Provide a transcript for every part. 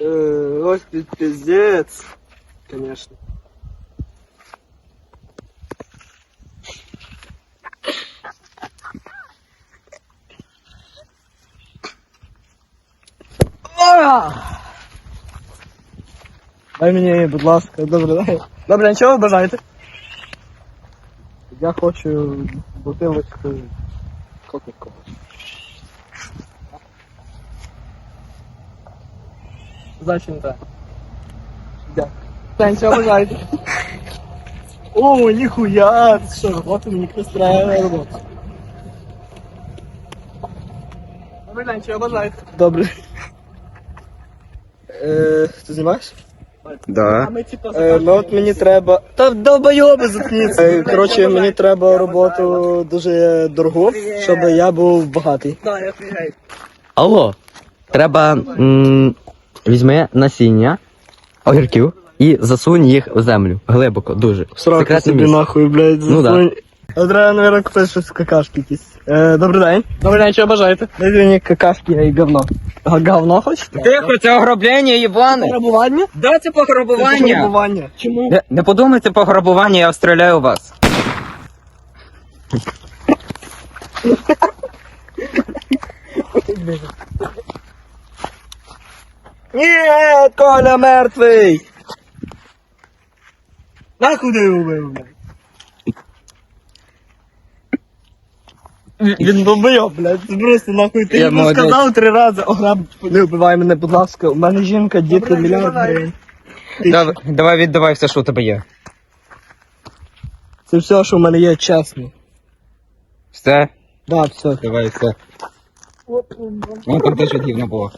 Э, Ой, пи- пиздец. Конечно. Дай мені, будь ласка, добре, дай. Добре, нічого ви бажаєте? Я хочу бутилочку Кока-Кола. Зачем так? Дякую. Та нічого бажаєте? О, ніхуя! Ти що, робота мені хтось треба робота. Добрий день, чого бажаєте? Добре. Е, ти знімаєш? Да. Е, ну от мені треба. Та долбойоби заткніться. Е, коротше, мені треба роботу дуже дорогу, щоб я був багатий. Алло. Треба м, візьми насіння огірків і засунь їх в землю. Глибоко, дуже. Секретне собі місце. нахуй, блядь, Ну да. засунь. Треба, наверное, купити щось какашки якісь. Е, добрий день. Добрий день, що бажаєте? Дайте мені какашки і говно. А говно хочете? Тихо, це ограблення, їбане. Пограбування? Да, це пограбування. Пограбування. Чому? Не, не подумайте пограбування, я стріляю у вас. Ні, Коля мертвий! Нахуй ти його убив, блядь? Він долбойоб, блядь, це просто нахуй. Ти Я йому молодець. сказав три рази, ограб, не вбивай мене, будь ласка, у мене жінка, діти, мільйон гривень. Давай, давай віддавай все, що у тебе є. Це все, що в мене є, чесно. Все? Да, все. Давай все. Ну там теж гівно було.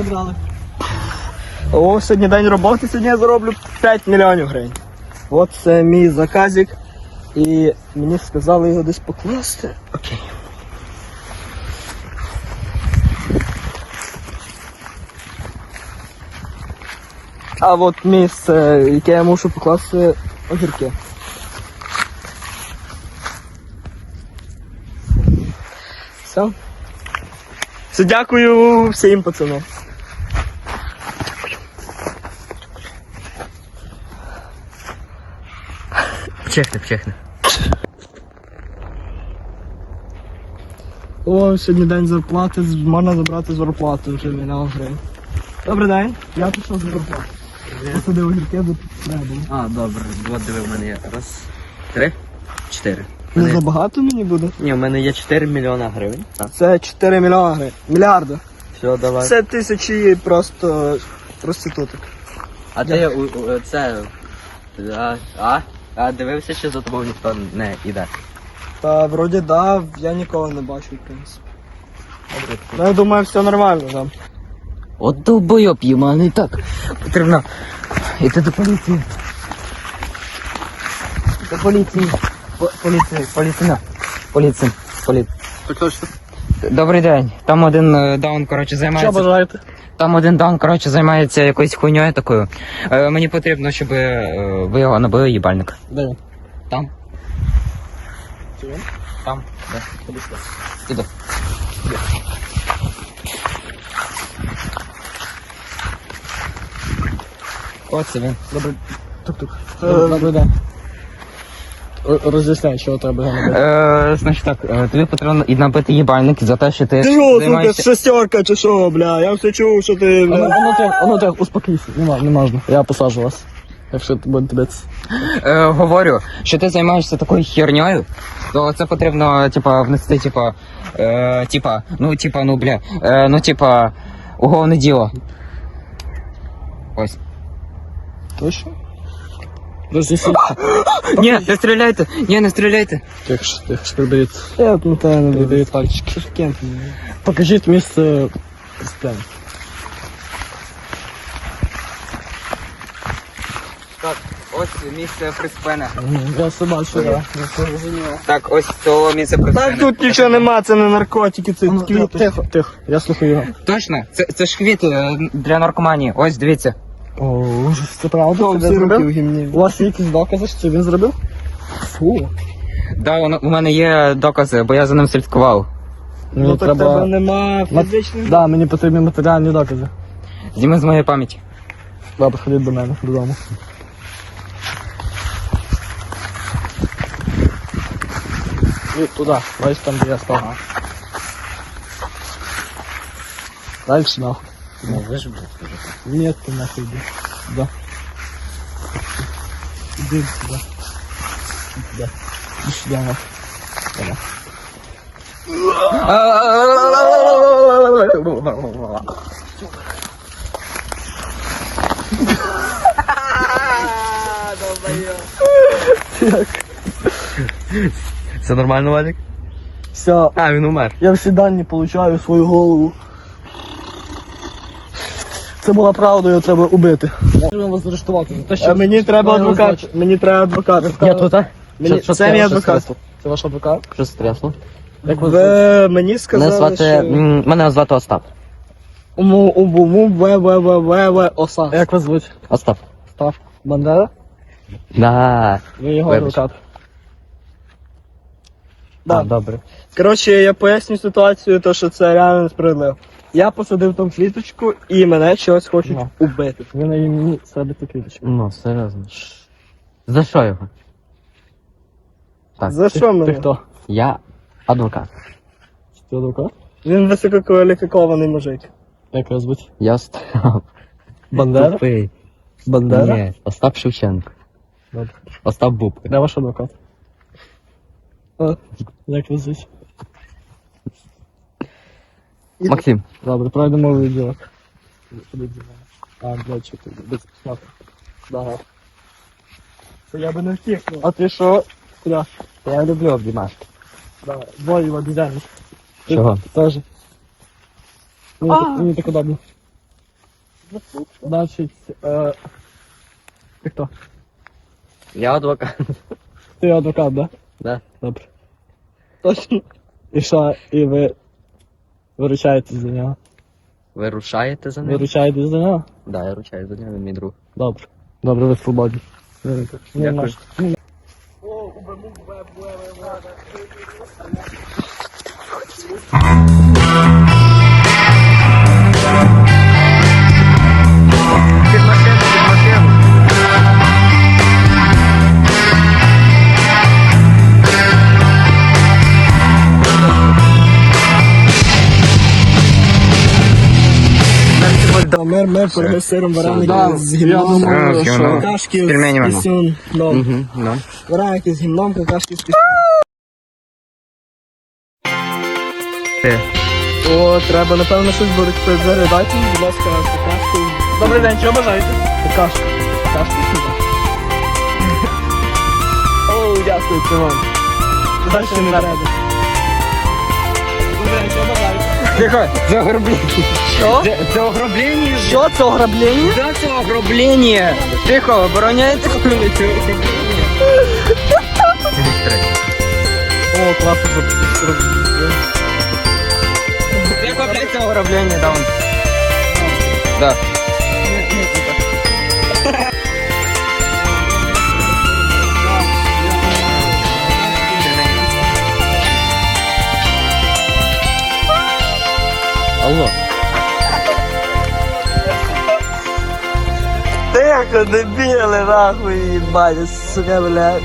Прибрали. О, сьогодні день роботи, сьогодні я зароблю 5 мільйонів гривень. От це мій заказик. І мені сказали його десь покласти. Окей. А от місце, яке я мушу покласти огірки. Все. Все, дякую всім пацанам. Пчехни, пчехни. О, сьогодні день зарплати, можна забрати зарплату вже мільйон гривень. Добрий день, я пішов за зарплату. Посадив огірки, бо треба. А, добре. От диви, в мене є. Раз, три, чотири. Не Мене- забагато мені буде? Ні, в мене є 4 мільйона гривень. Так. Це 4 мільйони гривень. Мільярди. Все, давай. Це тисячі просто проституток. А ти у, у, це. А, а, а дивився, що за тобою ніхто не йде. Та вроді да, я нікого не бачу, в принципі. Ну, я думаю, все нормально там. От довбойоб, їманий так. Потрібно йти до поліції. До поліції. По- Поліції, поліція. Поліція. Поліція. Добрий день. Там один е, даун, коротше, Що займається. бажаєте? Там один даун, коротше, займається якоюсь хуйньою такою. Е, мені потрібно, щоб е, ви його набили їбальник. Де? Там. Він? Там. Да. Іди. Оце він. Добрий. Тук-тук. Е, день. Р- Роз'ясняй, чого треба робити. Е, значить так, е, тобі потрібно і набити їбальник за те, що ти Ти що, сука, займаєшся... шестерка чи що, бля? Я все чув, що ти, Ну, бля. ну так, ну так, успокійся, не, ма- не можна. Я посажу вас. Якщо буде тебе. ц- Е, говорю, що ти займаєшся такою херньою, то це потрібно, типа, внести, типа, е, типа, ну, типа, ну, бля, е, ну, типа, уголовне діло. Ось. Точно? Роз'ясніть. Ні, не стріляйте, ні, не стріляйте. Тихо, ж, приберіть. Я от на не буду. Приберіть пальчики. Покажіть місце преступлення. ось місце присипене. Я бачу. Я. Так, ось то місце Так тут нічого нема, це не наркотики, це Ну, квіти. Тихо, тихо, я слухаю його. Точно, це, це ж квіти е, для наркоманії. Ось дивіться. О, ужас, це правда? Всі Це він зробив? У вас є якісь докази, що це він зробив? Фу. Да, у, у мене є докази, бо я за ним слідкував. Ну Мені так тебе треба... нема Мат- фізичних. Да, мені потрібні матеріальні докази. Зніми з моєї пам'яті. Добре, ходіть до мене додому. І туди, бачиш там, де я став. Дальше нахуй. Ну, ви ж, блядь. Нет, ты нахуй иди. Да. Иди сюда. Иди сюда. Иди сюда нахуй. Давай. Все нормально, Валік? Все, А, він умер. я всі дані получаю в свою голову. Це була правда, його треба убити. Можемо вас заарештувати за те, що... А мені треба адвокат. Мені треба адвокат. Я тут, а? Мені- Що- що це мій адвокат. Це ваш адвокат? Що стрясло? Як ви? Ви мені Мене сказали, звати, що... м, мене звати Остап. Уму, уму, в, в, в, в, в, оса. Як вас звуть? Остап. Став Бандера? Да. Ви його Вибач. адвокат. Да. А, добре. Коротше, я поясню ситуацію, то що це реально несправедливо. Я посадив там квіточку і мене чогось хочуть Ну. убити. Ви на імені садите квіточку. Ну, серйозно. Ш- За що його? Так. За що Ти мене? хто? Я адвокат. Ти адвокат? Він висококваліфікований мужик. Як вас звуть? Я Остап. Бандера? Тупий. Бандера? Ні, Остап Шевченко. Добре. Остап Бубка. Де ваш адвокат? А, як вас звуть? Максим. Добре, пройдемо в відділок. А, блядь, що ти? Без смаку. Да. Це я би не втік. ну. А ти що? Куди? Я люблю обіймашки. Давай. Двоє в обізяні. Ти Чого? Теж. Мені, так- мені так удобно. Значить, е... Ти хто? Я адвокат. Ти адвокат, да? Да. Добре. Точно. І що, і ви Виручаєтесь за нього? Ви рушаєте за ним? Виручаєте за нього? Да, я ручаю за ним, він мій друг. Добре. Добре, ви свободні. Дякую. Під Мер, мер, пироги з сиром, вареники Да, з я гімном, думаю, що... гімном. какашки Пельмені з мене. пісюн. да. Вареники з гімном, какашки з пісюн. О, треба, напевно, щось буде зарядати. Будь ласка, какашку. Добрий день, що бажаєте? Какашка. Какашка сюди. О, дякую, це вам. Дальше не треба. Добрий день, що бажаєте? Тихо, це ограблення. Що? Це, це ограблення? Що це ограблення? Да, це ограблення. Тихо, обороняйте коли. О, класно зробили. Тихо, блядь, це ограблення, да. Да. Алло. Тихо, дебіли, нахуй, їбать, сука, блядь.